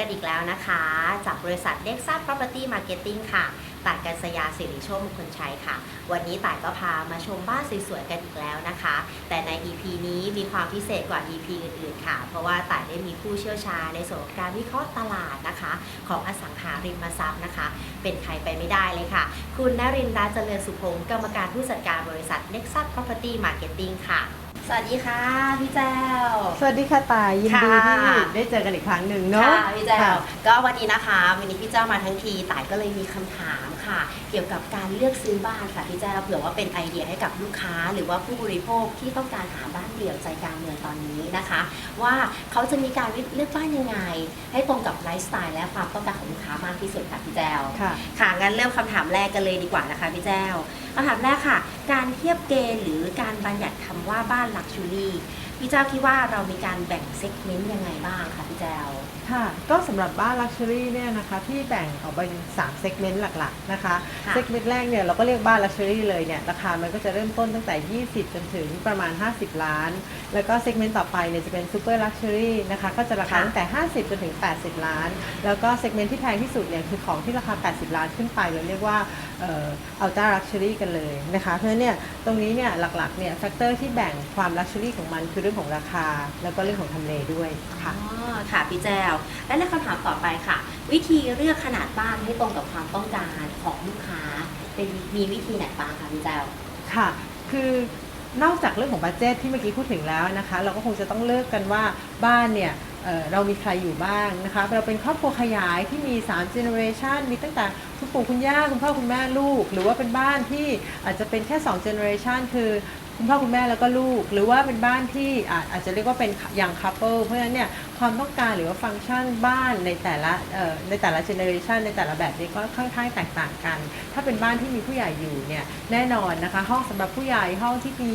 สวัสดีค่ะกลับมาพบกันอีกแล้วนะคะ จากบริษัท d e x a Property Marketing ค่ะต่ายกัญสยาสิริโชคมงคลชัยค่ะ วันนี้ต่ายก็พามาชมบ้านสวยๆกันอีกแล้วนะคะ แต่ใน EP นี้มีความพิเศษกว่า EP อื่นๆค่ะ เพราะว่าต่ายได้มีผู้เชี่ยวชาญในส่วนของการวิเคราะห์ตลาดนะคะ ของอสังหาริมทรัพย์นะคะ เป็นใครไปไม่ได้เลยค่ะ คุณนรินทร์รัตน์เจริญสุพงศ์กรรมการผู้จัดการบริษัท Nexus Property Marketing ค่ะ สวัสดีค่ะ พี่แจ้ว สวัสดีค่ะตายยินดีค่ะที่ได้เจอกันอีกครั้งหนึ่งเนาะค่ะพี่แจ้วค่ะก็วันนี้นะคะ วันนี้พี่แจ้วมาทั้งทีต่ายก็เลยมีคำถาม ค่ะ เกี่ยวกับการเลือกซื้อบ้านค่ะพี่แจ้วเผื่อว่าเป็นไอเดียให้กับลูกค้า หรือว่าผู้บริโภคที่ต้องการหาบ้านเดี่ยวใจกลางเมืองตอนนี้นะคะ ว่าเขาจะมีการเลือกบ้านยังไง ให้ตรงกับไลฟ์สไตล์และความต้องการของลูกค้ามากที่สุดค่ะพี่แจ้วค่ะค่ะงั้นเริ่มคำถามแรกกันเลยดีกว่านะคะพี่แจ้วคำถามแรกค่ะ การเทียบเกณฑ์หรือการบัญญัติคำว่าบ้านลักชูรี่พี่เจ้าคิดว่าเรามีการแบ่งเซกเมนต์ยังไงบ้างคะพี่แจ้ว ค่ะ ก็สำหรับบ้านลักชัวรี่เนี่ยนะคะที่แบ่งออกเป็น3เซกเมนต์หลักๆนะคะค่ะเซกเมนต์แรกเนี่ยเราก็เรียกบ้านลักชัวรี่เลยเนี่ยราคามันก็จะเริ่มต้นตั้งแต่ 20 จนถึงประมาณ 50 ล้าน แล้วก็เซกเมนต์ต่อไปเนี่ยจะเป็นซูเปอร์ลักชัวรี่นะคะก็จะราคาค่ะตั้งแต่ 50 จนถึง 80 ล้าน แล้วก็เซกเมนต์ที่แพงที่สุดเนี่ยคือของที่ราคา 80 ล้านขึ้นไปเราเรียกว่าเอ่ออัลตร้าลักชัวรี่กันเลยนะคะเพราะฉะนั้นเนี่ยตรงนี้เนี่ยหลักๆเนี่ยแฟกเตอร์ที่แบ่งความลักชัวรี่ของมันคือเรื่องของราคา แล้วก็เรื่องของทำเลด้วยค่ะ อ๋อค่ะพี่แจ้วและในคำถามต่อไปค่ะ วิธีเลือกขนาดบ้านให้ตรงกับความต้องการของลูกค้า เป็นมีวิธีไหนบ้างคะพี่แจ้วค่ะ คือนอกจากเรื่องของบัตเจตที่เมื่อกี้พูดถึงแล้วนะคะ เราก็คงจะต้องเลือกกันว่าบ้านเนี่ยเเรามีใครอยู่บ้างนะคะเราเป็นครอบครัวขยายที่มี3 generation มีตั้งแต่คุณปู่คุณย่าคุณพ่อคุณแม่ลูก หรือว่าเป็นบ้านที่อาจจะเป็นแค่2 generation คือคุณพ่อคุณแม่แล้วก็ลูก หรือว่าเป็นบ้านที่อาจอาจจะเรียกว่าเป็นยังคัพเปิลเพราะฉะนั้นเนี่ย ความต้องการหรือว่าฟังก์ชันบ้านในแต่ละในแต่ละ generation ในแต่ละแบบนี้ก็ค่อนข้างแตกต่างกัน ถ้าเป็นบ้านที่มีผู้ใหญ่อยู่เนี่ยแน่นอนนะคะห้องสำหรับผู้ใหญ่ห้องที่มี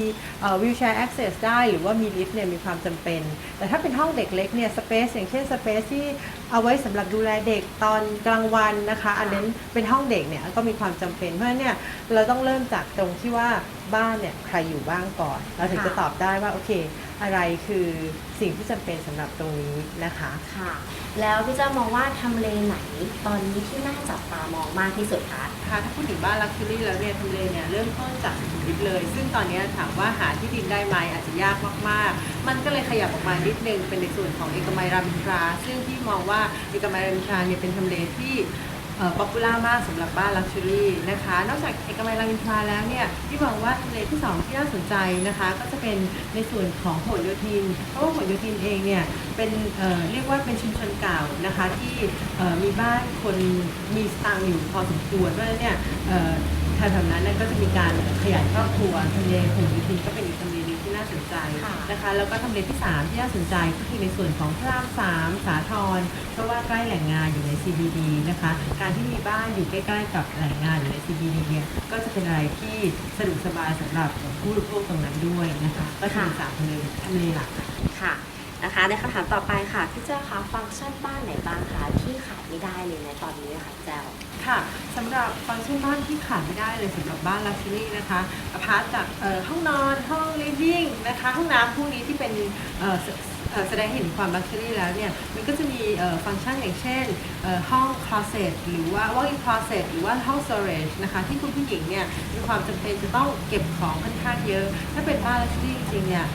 วิวแชร์ access ได้หรือว่ามีลิฟต์เนี่ยมีความจำเป็น แต่ถ้าเป็นห้องเด็กเล็กเนี่ยสเปซอย่างเช่นสเปซที่เอาไว้สำหรับดูแลเด็กตอนกลางวันนะคะอันนั้นเป็นห้องเด็กเนี่ยก็มีความจำเป็น เพราะฉะนั้นเนี่ยเราต้องเริ่มจากตรงที่ว่าบ้านเนี่ยใครอยู่บ้างก่อน เราถึงจะตอบได้ว่าโอเค อะไรคือสิ่งที่จำเป็นสำหรับตรงนี้นะคะ ค่ะ แล้วพี่แจ้วมองว่าทำเลไหนตอนนี้ที่น่าจับตามองมากที่สุดคะ ค่ะถ้าพูดถึงบ้านลักชัวรี่แล้วเนี่ยทำเลเนี่ยเริ่มต้นจากสุขุมวิทเลย ซึ่งตอนนี้ถามว่าหาที่ดินได้ไหมอาจจะยากมากๆ มันก็เลยขยับออกมานิดนึงเป็นในส่วนของเอกมัยรามอินทราซึ่งที่มองว่าเอกมัยรามอินทราเนี่ยเป็นทำเลที่ ป๊อปปูล่ามากสำหรับบ้านลักชัวรี่นะคะ นอกจากเอกมัยรามอินทราแล้วเนี่ยที่มองว่าทำเลที่สองที่น่าสนใจนะคะ ก็จะเป็นในส่วนของผลโยธิน เพราะว่าผลโยธินเองเนี่ยเป็นเเรียกว่าเป็นชุมชนเก่านะคะที่มีบ้านคนมีสตางค์อยู่พอสมควรเพราะฉะนั้นเนี่ยแถวๆนั้นก็จะมีการขยายครอบครัวทำเลผลโยธินก็เป็นอีกทำเล นึงที่น่าสนใจค่ะนะคะแล้วก็ทำเลที่ 3 ที่น่าสนใจก็คือในส่วนของพระรามสามสาทรเพราะว่าใกล้แหล่งงานอยู่ใน CBD นะคะการที่มีบ้านอยู่ใกล้ๆกับแหล่งงานอยู่ใน CBD เนี่ยก็จะเป็นอะไรที่สะดวกสบายสำหรับผู้บริโภคตรงนั้นด้วยนะคะก็จะมีสามทำเลทำเลหลักค่ะนะคะในคำถามต่อไปค่ะพี่แจ้วคะฟังก์ชันบ้านไหนบ้างคะที่ขาดไม่ได้เลยในตอนนี้ค่ะพี่แจ้วค่ะสำหรับฟังก์ชันบ้านที่ขาดไม่ได้เลยสำหรับบ้านลักชัวรี่นะคะอพาร์ตจากเอ่อห้องนอนห้อง ยิ่งนะคะห้องน้ำพวกนี้ที่เป็นแสดงเห็นความลักชัวรี่แล้วเนี่ย มันก็จะมีฟังก์ชันอย่างเช่นห้อง closet หรือว่า walk-in closet หรือว่าห้อง storage นะคะ ที่คุณผู้หญิงเนี่ยมีความจำเป็นจะต้องเก็บของค่อนข้างเยอะ ถ้าเป็นบ้านลักชัวรี่จริงๆเนี่ย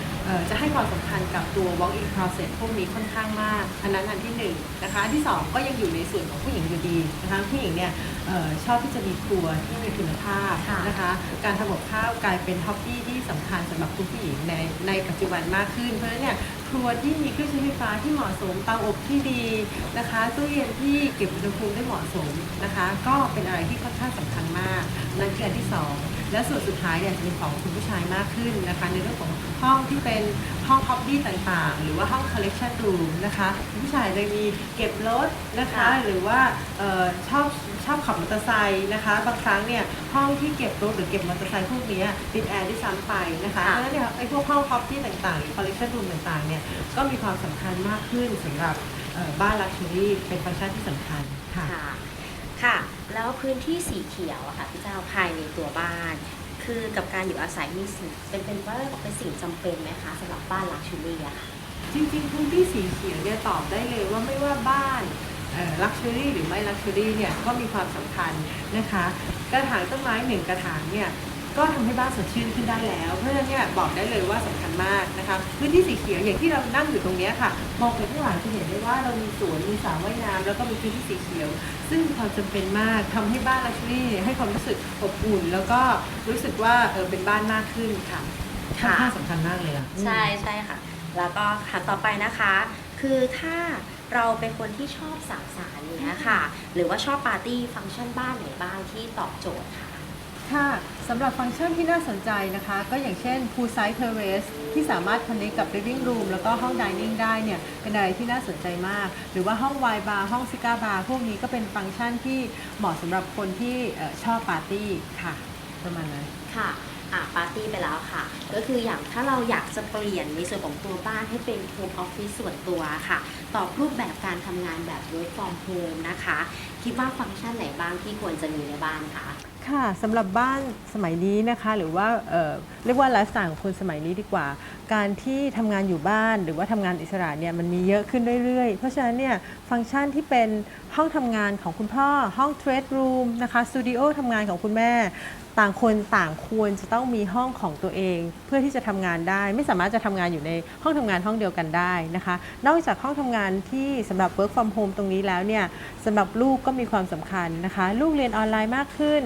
จะให้ความสำคัญกับตัว walk-in closet พวกนี้ค่อนข้างมาก อันนั้นอันที่หนึ่งนะคะอันที่สองก็ยังอยู่ในส่วนของผู้หญิงอยู่ดีนะคะผู้หญิงเนี่ยเอ่อชอบที่จะมีครัวที่มีคุณภาพค่ะนะคะการทำกับข้าวกลายเป็นฮ็อบบี้ที่สำคัญสำหรับคุณผู้หญิงในในปัจจุบันมากขึ้น เพราะฉะนั้นเนี่ยครัวที่มีเครื่องใช้ไฟฟ้าที่เหมาะสมเตาอบที่ดีนะคะตู้เย็นที่เก็บอุณหภูมิได้เหมาะสมนะคะ ก็เป็นอะไรที่ค่อนข้างสำคัญมากนั่นคืออันที่สอง และส่วนสุดท้ายเนี่ยจะเป็นของคุณผู้ชายมากขึ้นนะคะ ในเรื่องของห้องที่เป็นห้องฮ็อบบี้ต่างๆ หรือว่าห้อง collection room นะคะคุณผู้ชายจะมีเก็บรถนะคะค่ะหรือว่าเออชอบชอบขับมอเตอร์ไซค์นะคะ บางครั้งเนี่ยห้องที่เก็บรถหรือเก็บมอเตอร์ไซค์พวกเนี้ยติดแอร์ด้วยซ้ำไปนะคะเพค่ะราะฉะนั้นเนี่ยไอ้พวกห้องคอฟฟี่ต่างๆหรือคอลเลคชันรูมต่างๆเนี่ยก็มีความสำคัญมากขึ้นสำหรับเอ่อบ้านลักชัวรี่เป็นฟังก์ชันที่สำคัญค่ะค่ะค่ะ แล้วพื้นที่สีเขียวอะค่ะพี่เจ้าภายในตัวบ้าน คือกับการอยู่อาศัยมีสิ่งเป็นเป็นว่าเป็นสิ่งจำเป็นไหมคะสำหรับบ้านลักชูรี่อะค่ะ จริงๆพื้นที่สีเขียวเนี่ยตอบได้เลยว่าไม่ว่าบ้านลักชัวรี่หรือไม่ลักชัวรี่เนี่ยก็มีความสำคัญนะคะ กระถางต้นไม้หนึ่งกระถางเนี่ย ก็ทำให้บ้านสดชื่นขึ้นได้แล้ว เพราะฉะนั้นเนี่ยบอกได้เลยว่าสำคัญมากนะคะพื้นที่สีเขียวอย่างที่เรานั่งอยู่ตรงเนี้ยค่ะมองไปข้างหลังจะเห็นได้ว่าเรามีสวนมีสระว่ายน้ำแล้วก็มีพื้นที่สีเขียว ซึ่งมีความจำเป็นมากทำให้บ้านลักชัวรี่ให้ความรู้สึกอบอุ่น แล้วก็รู้สึกว่าเออเป็นบ้านมากขึ้นค่ะค่อนค่ะข้างสำคัญมากเลยอะใช่ใช่ค่ะ แล้วก็ค่ะต่อไปนะคะ คือถ้าเราเป็นคนที่ชอบสังสรรค์อย่างเนี้ยค่ะ หรือว่าชอบปาร์ตี้ฟังก์ชันบ้านไหนบ้างที่ตอบโจทย์ค่ะ ค่ะสำหรับฟังก์ชันที่น่าสนใจนะคะ ก็อย่างเช่น poolside terrace ที่สามารถ connect กับ living room แล้วก็ห้อง dining ได้เนี่ยเป็นอะไรที่น่าสนใจมาก หรือว่าห้อง wine bar ห้อง cigar bar พวกนี้ก็เป็นฟังก์ชันที่เหมาะสำหรับคนที่ชอบปาร์ตี้ค่ะ ประมาณนั้นค่ะอะปาร์ตี้ไปแล้วค่ะ ก็คืออย่างถ้าเราอยากจะเปลี่ยนในส่วนของตัวบ้านให้เป็นโฮมออฟฟิศส่วนตัวค่ะ ตอบรูปแบบการทำงานแบบ work from home นะคะ คิดว่าฟังก์ชันไหนบ้างที่ควรจะมีในบ้านคะ ค่ะสำหรับบ้านสมัยนี้นะคะหรือว่าเเรียกว่าไลฟ์สไตล์ของคนสมัยนี้ดีกว่า การที่ทำงานอยู่บ้านหรือว่าทำงานอิสระเนี่ยมันมีเยอะขึ้นเรื่อยๆ เพราะฉะนั้นเนี่ยฟังก์ชันที่เป็นห้องทำงานของคุณพ่อ ห้องเทรดรูมนะคะสตูดิโอทำงานของคุณแม่ ต่างคนต่างควรจะต้องมีห้องของตัวเอง เพื่อที่จะทำงานได้ ไม่สามารถจะทำงานอยู่ในห้องทำงานห้องเดียวกันได้นะคะ นอกจากห้องทำงานที่สำหรับ work from home ตรงนี้แล้วเนี่ยสำหรับลูกก็มีความสำคัญนะคะ ลูกเรียนออนไลน์มากขึ้น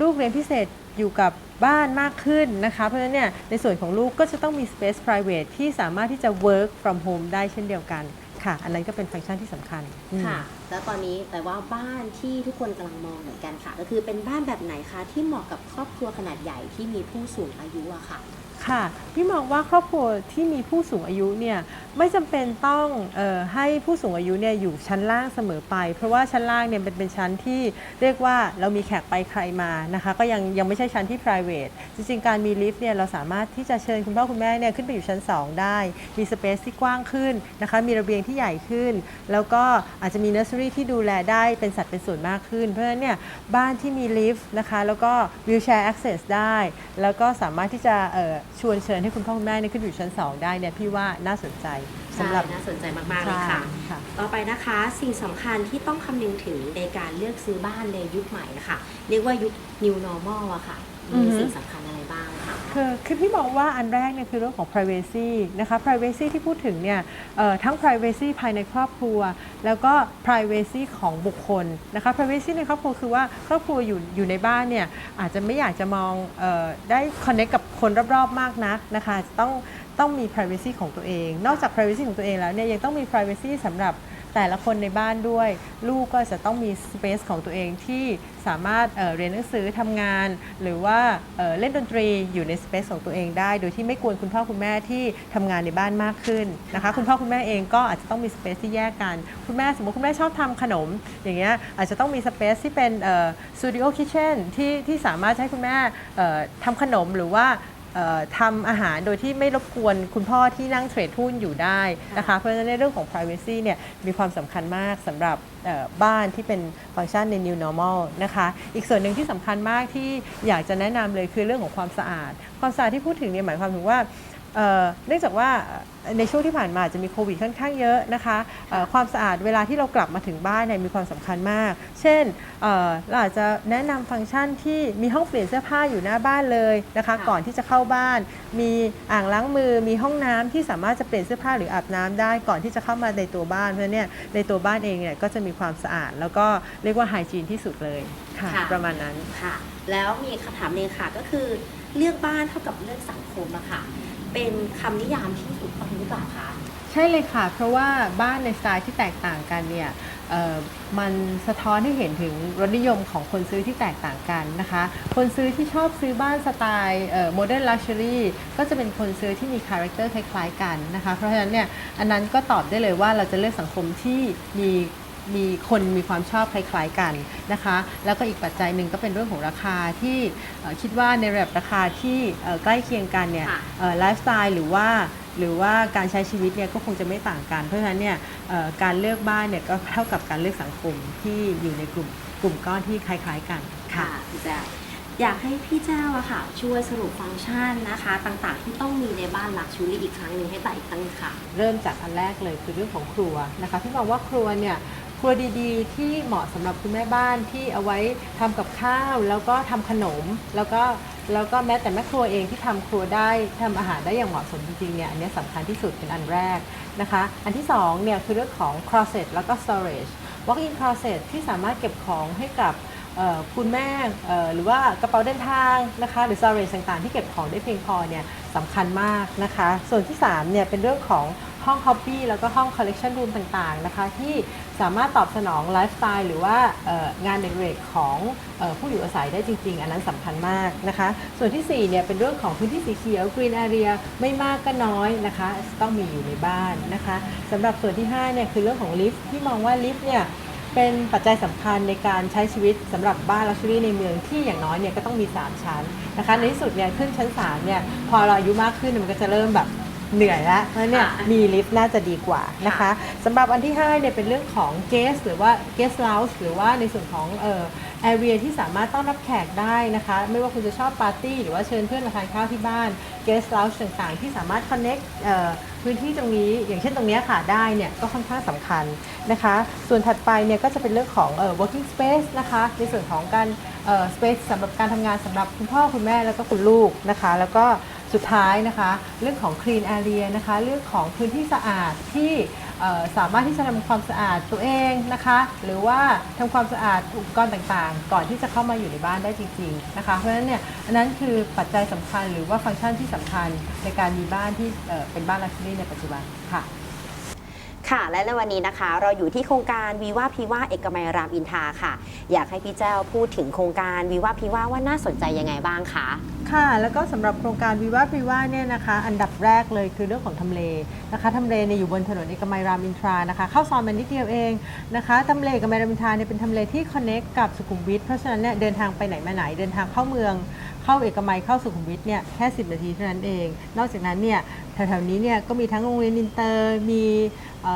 ลูกเรียนพิเศษอยู่กับบ้านมากขึ้นนะคะ เพราะฉะนั้นเนี่ยในส่วนของลูกก็จะต้องมี space private ที่สามารถที่จะ work from home ได้เช่นเดียวกัน ค่ะ อันนั้นก็เป็นฟังก์ชันที่สำคัญอืม ค่ะ แล้วตอนนี้แต่ว่าบ้านที่ทุกคนกำลังมองเหมือนกันค่ะ ก็คือเป็นบ้านแบบไหนคะที่เหมาะกับครอบครัวขนาดใหญ่ที่มีผู้สูงอายุอะค่ะ ค่ะพี่มองว่าครอบครัวที่มีผู้สูงอายุเนี่ยไม่จำเป็นต้องออให้ผู้สูงอายุเนี่ยอยู่ชั้นล่างเสมอไป เพราะว่าชั้นล่างเนี่ยเป็นเป็นชั้นที่เรียกว่าเรามีแขกไปใครมานะคะก็ยังยังไม่ใช่ชั้นที่ private จริงๆ การมีลิฟต์เนี่ยเราสามารถที่จะเชิญคุณพ่อคุณแม่เนี่ยขึ้นไปอยู่ชั้น 2 ได้ มีสเปซที่กว้างขึ้นนะคะมีระเบียงที่ใหญ่ขึ้น แล้วก็อาจจะมีเนอร์เซอรี่ที่ดูแลได้เป็นสัดเป็นส่วนมากขึ้น เพราะฉะนั้นเนี่ยบ้านที่มีลิฟต์นะคะแล้วก็วิวแชร์ access ได้ แล้วก็สามารถที่จะชวนเชิญให้คุณพ่อคุณแม่เนี่ยขึ้นอยู่ชั้น 2 ได้เนี่ยพี่ว่าน่าสนใจสำหรับ ใช่น่าสนใจมาก ๆ เลยค่ะ ใช่ค่ะต่อไปนะคะสิ่งสำคัญที่ต้องคำนึงถึงในการเลือกซื้อบ้านในยุคใหม่นะคะเรียกว่ายุค new normal อะค่ะอือมีฮึ สิ่งสำคัญอะไรบ้าง ค,คือคือพี่มองว่าอันแรกเนี่ยคือเรื่องของ privacy นะคะ privacy ที่พูดถึงเนี่ยทั้ง privacy ภายในครอบครัว แล้วก็ privacy ของบุคคลนะคะ privacy ในครอบครัวคือว่าครอบครัวอยู่อยู่ในบ้านเนี่ยอาจจะไม่อยากจะมองออได้ connect กับคนรอบๆมากนักนะคะต้องต้องมี privacy ของตัวเอง นอกจาก privacy ของตัวเองแล้วเนี่ยยังต้องมี privacy สำหรับ แต่ละคนในบ้านด้วย ลูกก็จะต้องมี space ของตัวเองที่สามารถเเรียนหนังสือทำงาน หรือว่าเเล่นดนตรีอยู่ใน space ของตัวเองได้ โดยที่ไม่กวนคุณพ่อคุณแม่ที่ทำงานในบ้านมากขึ้นนะคะคุณพ่อคุณแม่เองก็อาจจะต้องมี space ที่แยกกัน คุณแม่สมมติคุณแม่ชอบทำขนม อย่างเงี้ยอาจจะต้องมี space ที่เป็นสตูดิโอคิทเช่นที่ที่สามารถให้คุณแม่ทำขนมหรือว่า ทำอาหารโดยที่ไม่รบกวนคุณพ่อที่นั่งเทรดหุ้นอยู่ได้นะคะ เพราะฉะนั้นในเรื่องของ privacy เนี่ยมีความสำคัญมากสำหรับเอ่อบ้านที่เป็นฟังก์ชันใน new normal นะคะ อีกส่วนหนึ่งที่สำคัญมากที่อยากจะแนะนำเลยคือเรื่องของความสะอาด ความสะอาดที่พูดถึงเนี่ยหมายความถึงว่าเอ่อเนื่องจากว่า ในช่วงที่ผ่านมาอาจจะมีโควิดค่อนข้างเยอะนะคะเอ่อความสะอาดเวลาที่เรากลับมาถึงบ้านเนี่ยมีความสำคัญมาก เช่นเอ่อเราอาจจะแนะนำฟังก์ชันที่มีห้องเปลี่ยนเสื้อผ้าอยู่หน้าบ้านเลยนะคะค่ะก่อนที่จะเข้าบ้าน มีอ่างล้างมือมีห้องน้ำที่สามารถจะเปลี่ยนเสื้อผ้าหรืออาบน้ำได้ก่อนที่จะเข้ามาในตัวบ้านเพราะฉะนั้นเนี่ยในตัวบ้านเองเนี่ยก็จะมีความสะอาด แล้วก็เรียกว่าไฮจีนที่สุดเลยค่ะค่ะประมาณนั้นค่ะ แล้วมีคำถามหนึงค่ะก็คือเลือกบ้านเท่ากับเลือกสังคมอะค่ะ เป็นคำนิยามที่ถูกต้องหรือเปล่าคะ ใช่เลยค่ะ เพราะว่าบ้านในสไตล์ที่แตกต่างกันเนี่ยเอ่อมันสะท้อนให้เห็นถึงรสนิยมของคนซื้อที่แตกต่างกันนะคะ คนซื้อที่ชอบซื้อบ้านสไตล์โมเดิร์นลักชัวรี่ก็จะเป็นคนซื้อที่มีคาแรคเตอร์คล้ายๆกันนะคะ เพราะฉะนั้นเนี่ยอันนั้นก็ตอบได้เลยว่าเราจะเลือกสังคมที่มีมีคนมีความชอบคล้ายๆกันนะคะ แล้วก็อีกปัจจัยหนึ่งก็เป็นเรื่องของราคาที่เอ่อคิดว่าในระดับราคาที่เอ่อใกล้เคียงกันเนี่ยค่ะไลฟ์สไตล์หรือว่า หรือว่าการใช้ชีวิตเนี่ยก็คงจะไม่ต่างกัน เพราะฉะนั้นเนี่ยเอ่อการเลือกบ้านเนี่ยก็เท่ากับการเลือกสังคมที่อยู่ในกลุ่มกลุ่มก้อนที่คล้าย ๆกันค่ะพี่แจ๊คอยากให้พี่เจ้าอะค่ะ ช่วยสรุปฟังก์ชันนะคะ ต่างๆ ที่ต้องมีในบ้านลักชูรี่อีกครั้งหนึ่งให้ต่ายอีกครั้งหนึ่งค่ะ เริ่มจากอันแรกเลยคือเรื่องของครัวนะคะพี่มองว่าครัวเนี่ยครัวดีๆ ที่เหมาะสำหรับคุณแม่บ้านที่เอาไว้ทำกับข้าว แล้วก็ทำขนมแล้วก็ แล้วก็แม้แต่แม่ครัวเองที่ทำครัวได้ทำอาหารได้อย่างเหมาะสมจริงๆเนี่ยอันนี้สำคัญที่สุดเป็นอันแรกนะคะ อันที่สองเนี่ยคือเรื่องของ closet แล้วก็ storage walk-in closet ที่สามารถเก็บของให้กับคุณแม่หรือว่ากระเป๋าเดินทางนะคะหรือ storage ต่างๆ ที่เก็บของได้เพียงพอเนี่ยสำคัญมากนะคะ ส่วนที่3เนี่ยเป็นเรื่องของ ห้อง hobby แล้วก็ห้อง collection room ต่างๆนะคะที่สามารถตอบสนองไลฟ์สไตล์หรือว่างานเด็กๆของเอ่อผู้อยู่อาศัยได้จริง ๆ อันนั้นสำคัญมากนะคะ ส่วนที่4เนี่ยเป็นเรื่องของพื้นที่สีเขียว green area ไม่มากก็น้อยนะคะ ต้องมีอยู่ในบ้านนะคะสำหรับส่วนที่5เนี่ยคือเรื่องของลิฟต์ที่มองว่าลิฟต์เนี่ยเป็นปัจจัยสำคัญในการใช้ชีวิตสำหรับบ้านลักชัวรี่ในเมืองที่อย่างน้อยเนี่ยก็ต้องมี 3 ชั้นนะคะในที่สุดเนี่ยขึ้นชั้น3เนี่ยพอเราอายุมากขึ้นมันก็จะเริ่มแบบ เหนื่อยแล้วเพราะฉะนั้นเนี่ยค่ะมีลิฟต์น่าจะดีกว่านะคะสำหรับอันที่5เนี่ยเป็นเรื่องของ guest หรือว่า guest lounge หรือว่าในส่วนของเอ่อ area ที่สามารถต้อนรับแขกได้นะคะ ไม่ว่าคุณจะชอบปาร์ตี้หรือว่าเชิญเพื่อนมาทานข้าวที่บ้าน guest lounge ต่างๆ ที่สามารถ connect เอ่อพื้นที่ตรงนี้ อย่างเช่นตรงเนี้ยค่ะได้เนี่ยก็ค่อนข้างสำคัญนะคะ ส่วนถัดไปเนี่ยก็จะเป็นเรื่องของเอ่อ working space นะคะในส่วนของการเอ่อ space สำหรับการทำงานสำหรับคุณพ่อคุณแม่แล้วก็คุณลูกนะคะ แล้วก็ สุดท้ายนะคะ เรื่องของ clean area นะคะ เรื่องของพื้นที่สะอาดที่สามารถที่จะทำความสะอาดตัวเองนะคะ หรือว่าทำความสะอาดอุปกรณ์ต่างๆ ก่อนที่จะเข้ามาอยู่ในบ้านได้จริงๆนะคะ เพราะฉะนั้นเนี่ยอันนั้นคือปัจจัยสำคัญหรือว่าฟังก์ชันที่สำคัญในการมีบ้านที่เเป็นบ้านลักชัวรี่ในปัจจุบันค่ะค่ะและในวันนี้นะคะ เราอยู่ที่โครงการวีว่าพีว่าเอกมัยรามอินทราค่ะ อยากให้พี่เจ้าพูดถึงโครงการวีว่าพีว่าว่าน่าสนใจยังไงบ้างคะ ค่ะ แล้วก็สำหรับโครงการวิวาพริว่าเนี่ยนะคะ อันดับแรกเลยคือเรื่องของทำเลนะคะทำเลเนี่ยอยู่บนถนนเอกมัยรามอินทรานะคะเข้าซอยมันนิดเดียวเองนะคะทำเลเอกมัยรามอินทราเนี่ยเป็นทำเลที่คอนเน็กกับสุขุมวิทเพราะฉะนั้นเนี่ยเดินทางไปไหนมาไหนเดินทางเข้าเมืองเข้าเอกมัยเข้าสุขุมวิทเนี่ยแค่ 10 นาทีเท่านั้นเอง นอกจากนั้นเนี่ยแถวๆนี้เนี่ยก็มีทั้งโรงเรียนอินเตอร์ มี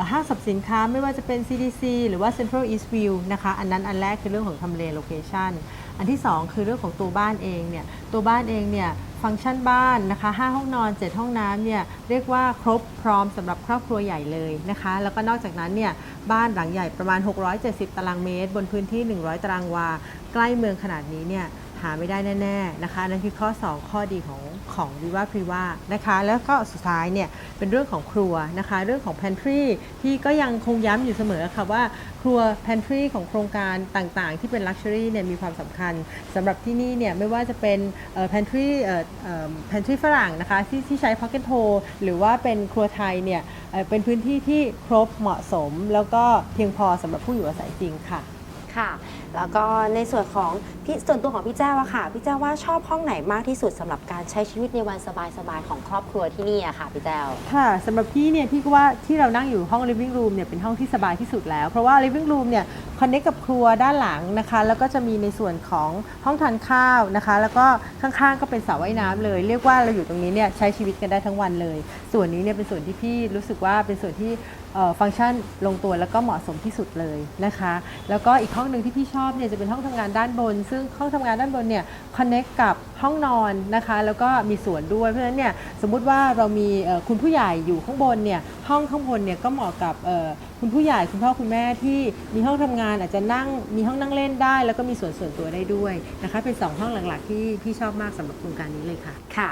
ห้างสรรพสินค้าไม่ว่าจะเป็น CDC หรือว่า Central East View นะคะ อันนั้นอันแรกคือเรื่องของทำเลโลเคชัน อันที่ 2 คือเรื่องของตัวบ้านเองเนี่ยตัวบ้านเองเนี่ยฟังก์ชันบ้านนะคะ5ห้องนอน 7 ห้องน้ำเนี่ยเรียกว่าครบพร้อมสำหรับครอบครัวใหญ่เลยนะคะ แล้วก็นอกจากนั้นเนี่ยบ้านหลังใหญ่ประมาณ 670 ตารางเมตร บนพื้นที่ 100 ตารางวา ใกล้เมืองขนาดนี้เนี่ย หาไม่ได้แน่ๆนะคะนั่นคือข้อ 2 ข้อดีของของวิวาพรีวานะคะ แล้วก็สุดท้ายเนี่ยเป็นเรื่องของครัวนะคะ เรื่องของ pantry ที่ก็ยังคงย้ำอยู่เสมอค่ะว่าครัว pantry ของโครงการต่างๆ ที่เป็น luxury เนี่ยมีความสำคัญสำหรับที่นี่เนี่ยไม่ว่าจะเป็นเอ่อ pantry เอ่ฝรั่งนะคะที่ที่ใช้ pocket hole หรือว่าเป็นครัวไทยเนี่ยเเป็นพื้นที่ที่ครบเหมาะสม แล้วก็เพียงพอสำหรับผู้อยู่อาศัยจริงค่ะค่ะ แล้วก็ในส่วนของพี่ส่วนตัวของพี่เจ้าอะค่ะ พี่เจ้าว่าชอบห้องไหนมากที่สุดสำหรับการใช้ชีวิตในวันสบายๆของครอบครัวที่นี่อะค่ะพี่เจ้าค่ะสำหรับพี่เนี่ยพี่ก็ว่าที่เรานั่งอยู่ห้อง living room เนี่ยเป็นห้องที่สบายที่สุดแล้ว เพราะว่า living room เนี่ย คอนเนคกับครัวด้านหลังนะคะ แล้วก็จะมีในส่วนของห้องทานข้าวนะคะ แล้วก็ข้างๆก็เป็นสระว่ายน้ำเลย เรียกว่าเราอยู่ตรงนี้เนี่ยใช้ชีวิตกันได้ทั้งวันเลย ส่วนนี้เนี่ยเป็นส่วนที่พี่รู้สึกว่าเป็นส่วนที่เอ่อฟังก์ชันลงตัวแล้วก็เหมาะสมที่สุดเลยนะคะ แล้วก็อีกห้องหนึ่งที่พี่ชอบเนี่ยจะเป็นห้องทำงานด้านบน ซึ่งห้องทำงานด้านบนเนี่ย คอนเนคกับห้องนอนนะคะ แล้วก็มีสวนด้วยเพราะฉะนั้นเนี่ยสมมุติว่าเรามีคุณผู้ใหญ่อยู่ข้างบนเนี่ยห้องข้างบนเนี่ยก็เหมาะกับคุณผู้ใหญ่คุณพ่อคุณแม่ที่มีห้องทำงานอาจจะนั่งมีห้องนั่งเล่นได้ แล้วก็มีสวนส่วนตัวได้ด้วยนะคะ เป็นสองห้องหลักๆ ที่พี่ชอบมากสำหรับโครงการนี้เลยค่ะค่ะ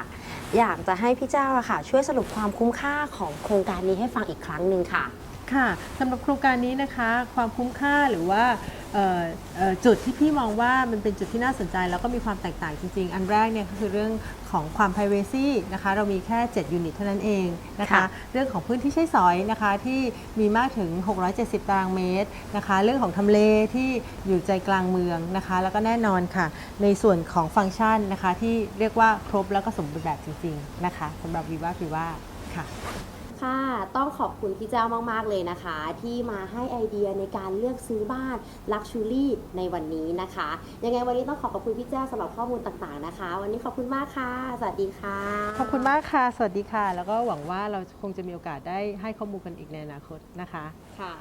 อยากจะให้พี่เจ้าค่ะ ช่วยสรุปความคุ้มค่าของโครงการนี้ให้ฟังอีกครั้งหนึ่งค่ะ ค่ะสำหรับโครงการนี้นะคะความคุ้มค่าหรือว่าเอ่อเอ่อจุดที่พี่มองว่ามันเป็นจุดที่น่าสนใจ แล้วก็มีความแตกต่างจริง ๆ อันแรกเนี่ยก็คือเรื่องของความ privacy นะคะเรามีแค่ 7 ยูนิตเท่านั้นเองนะคะค่ะเรื่องของพื้นที่ใช้สอยนะคะที่มีมากถึง 670 ตารางเมตรนะคะ เรื่องของทำเลที่อยู่ใจกลางเมืองนะคะ แล้วก็แน่นอนค่ะ ในส่วนของฟังก์ชันนะคะที่เรียกว่าครบแล้วก็สมบูรณ์แบบจริง ๆ นะคะสำหรับวีว่าวีว่าค่ะ ค่ะ ต้องขอบคุณพี่เจ้ามาก ๆ เลยนะคะ ที่มาให้ไอเดียในการเลือกซื้อบ้านลักชูรี่ในวันนี้นะคะ ยังไงวันนี้ต้องขอขอบคุณพี่เจ้าสำหรับข้อมูลต่างๆนะคะ วันนี้ขอบคุณมากค่ะ สวัสดีค่ะ ขอบคุณมากค่ะ สวัสดีค่ะ แล้วก็หวังว่าเราคงจะมีโอกาสได้ให้ข้อมูลกันอีกในอนาคตนะคะ ค่ะ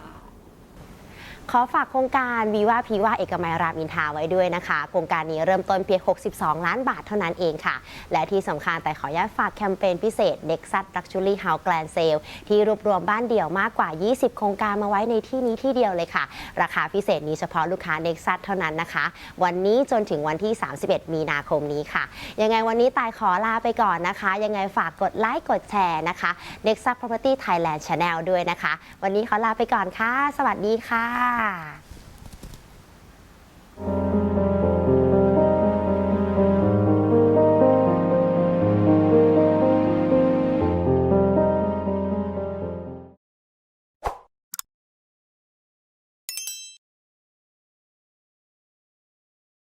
ขอฝากโครงการวีว่าพีว่าเอกมัยรามอินทาไว้ด้วยนะคะ โครงการนี้เริ่มต้นเพียง 62 ล้านบาทเท่านั้นเองค่ะ และที่สำคัญแต่ขออนุญาตฝากแคมเปญพิเศษ Nexus Luxury House Grand Sale ที่รวบรวมบ้านเดี่ยวมากกว่า 20 โครงการมาไว้ในที่นี้ที่เดียวเลยค่ะ ราคาพิเศษนี้เฉพาะลูกค้า Nexus เท่านั้นนะคะ วันนี้จนถึงวันที่ 31 มีนาคมนี้ค่ะ ยังไงวันนี้ตายขอลาไปก่อนนะคะ ยังไงฝากกดไลค์กดแชร์นะคะ Nexus Property Thailand Channel ด้วยนะคะ วันนี้ขอลาไปก่อนค่ะ สวัสดีค่ะค่ะ